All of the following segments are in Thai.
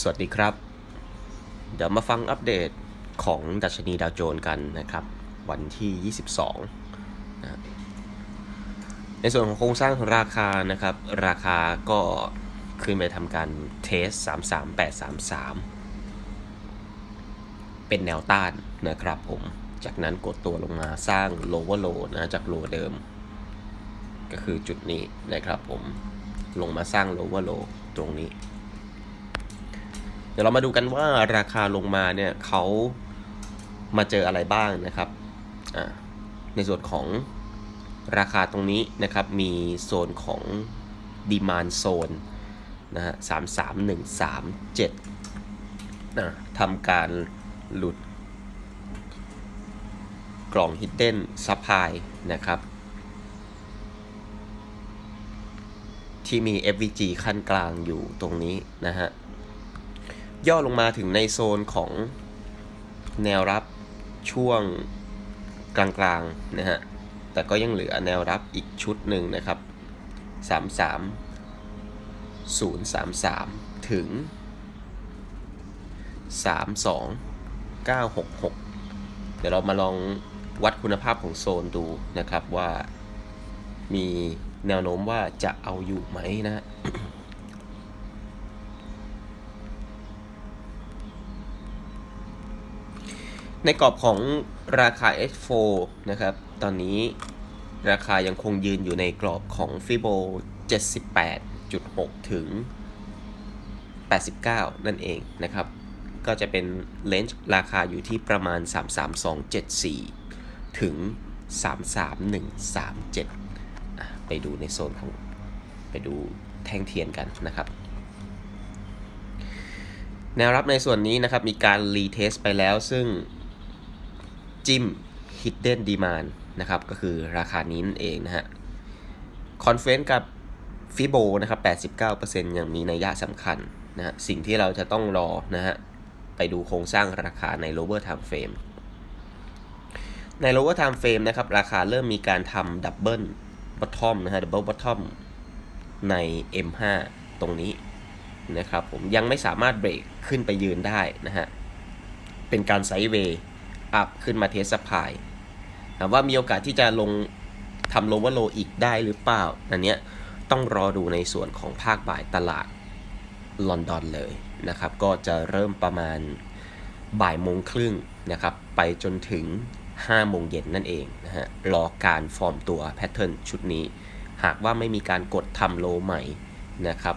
สวัสดีครับ เดี๋ยวมาฟังอัปเดตของดัชนีดาวโจนส์กันนะครับ วันที่ 22นะในส่วนของโครงสร้างของราคานะครับ ราคาก็ขึ้นไปทำการเทส 33833 เป็นแนวต้านนะครับผม จากนั้นกดตัวลงมาสร้าง lower low นะจากโลเดิม ก็คือจุดนี้นะครับผม ลงมาสร้าง lower low ตรงนี้ ดี๋ยวเรามาดูกันว่าราคาลงมาเนี่ยเขามาเจออะไรบ้างนะครับ ในส่วนของราคาตรงนี้นะครับ มีโซนของ demand zone นะฮะสามสามหนึ่งสามเจ็ดนะทำการหลุดกล่อง hidden supply นะครับ ที่มี FVG ขั้นกลางอยู่ตรงนี้นะฮะ ย่อลงมาถึงในโซนของแนวรับช่วงกลางๆนะฮะ แต่ก็ยังเหลือแนวรับอีกชุดหนึ่งนะครับ 33 033 ถึง 32 966 เดี๋ยวเรามาลองวัดคุณภาพของโซนดูนะครับว่ามีแนวโน้มว่าจะเอาอยู่ไหมนะฮะ ในกรอบของราคา H4 นะครับ ตอนนี้ราคายังคงยืนอยู่ในกรอบของฟิโบ78.6 ถึง 89 นั่นเองนะครับ ก็จะเป็นเลนจ์ราคาอยู่ที่ประมาณ 33274 ถึง 33137อะไปดูในโซนของ ไปดูแท่งเทียนกันนะครับแนวรับในส่วนนี้นะครับ มีการรีเทสไปแล้วซึ่ง จิ้ม hidden demand นะครับ ก็คือราคานี้นั่นเองนะฮะคอนเฟนกับฟิโบนะครับ 89%ยังมีนัยยะสำคัญนะฮะสิ่งที่เราจะต้องรอนะฮะ ไปดูโครงสร้างราคาใน lower time frame ใน lower time frame นะครับ ราคาเริ่มมีการทำ double bottom นะฮะ double bottom ใน M5 ตรงนี้นะครับผมยังไม่สามารถเบรกขึ้นไปยืนได้นะฮะ เป็นการไซด์เวย์ อัพขึ้นมาเทสพายถามว่ามีโอกาสที่จะลงทำโลว่าโลอีกได้หรือเปล่า อันเนี้ยต้องรอดูในส่วนของภาคบ่ายตลาดลอนดอนเลยนะครับ ก็จะเริ่มประมาณบ่ายโมงครึ่งนะครับ ไปจนถึง 5 โมงเย็นนั่นเองนะฮะ รอการฟอร์มตัวแพทเทิร์นชุดนี้ หากว่าไม่มีการกดทำโลใหม่นะครับ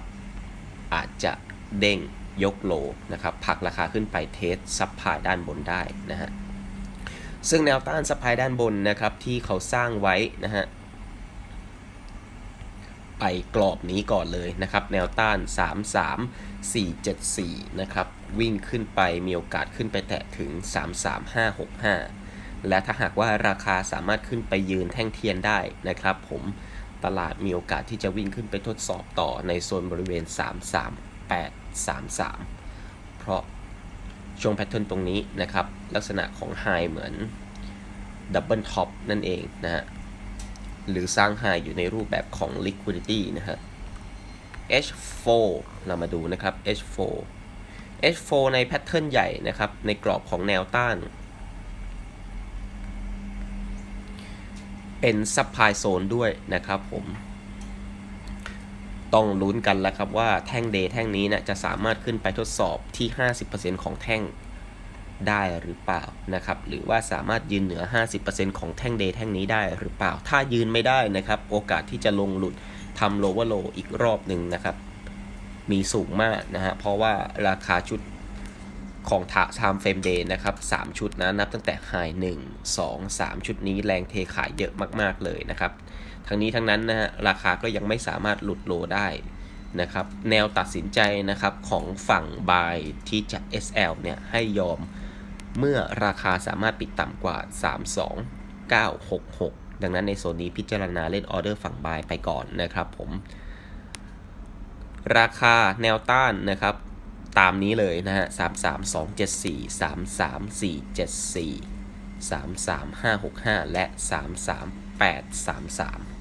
อาจจะเด้งยกโลนะครับ ผักราคาขึ้นไปเทสซับพายด้านบนได้นะฮะ ซึ่งแนวต้านซัพายด้านบนนะครับที่เขาสร้างไว้นะฮะไปกรอบนี้ก่อนเลยนะครับ แนวต้าน 3 3 4 7 4 นะครับ วิ่งขึ้นไปมีโอกาสขึ้นไปแตะถึง 3 3 5 6 5 และถ้าหากว่าราคาสามารถขึ้นไปยืนแท่งเทียนได้นะครับ ผมตลาดมีโอกาสที่จะวิ่งขึ้นไปทดสอบต่อในโซนบริเวณ 3 3 8 3 3 เพราะ ช่วงแพทเทิร์นตรงนี้นะครับ ลักษณะของไฮเหมือนดับเบิลท็อปนั่นเองนะฮะ หรือสร้างไฮอยู่ในรูปแบบของ liquidity นะฮะ H4 เรามาดูนะครับ H4 H4 ในแพทเทิร์นใหญ่นะครับ ในกรอบของแนวต้าน เป็นซั p พลายโซนด้วยนะครับผม ต้องลุ้นกันแล้วครับว่าแท่งเดย์แท่งนี้นะจะสามารถขึ้นไปทดสอบที่ 50%ของแท่งได้หรือเปล่านะครับ หรือว่าสามารถยืนเหนือ 50%ของแท่งเดย์แท่งนี้ได้หรือเปล่า ถ้ายืนไม่ได้นะครับ โอกาสที่จะลงหลุดทำโลว์โลอีกรอบหนึ่งนะครับ มีสูงมากนะฮะเพราะว่าราคาชุด ของทาไทม์เฟรมเดย์นะครับ 3 ชุดนะนับตั้งแต่ไฮ1 2 3 ชุดนี้แรงเทขายเยอะมาก ๆ เลยนะครับ ทั้งนี้ทั้งนั้นนะฮะราคาก็ยังไม่สามารถหลุดโลได้นะครับ แนวตัดสินใจนะครับของฝั่งบายที่จัด SL เนี่ยให้ยอมเมื่อราคาสามารถปิดต่ำกว่า 32966 ดังนั้นในโซนนี้พิจารณาเล่นออเดอร์ฝั่งบายไปก่อนนะครับผม ราคาแนวต้านนะครับ ตามนี้เลยนะฮะ33274 33474 33565และ33833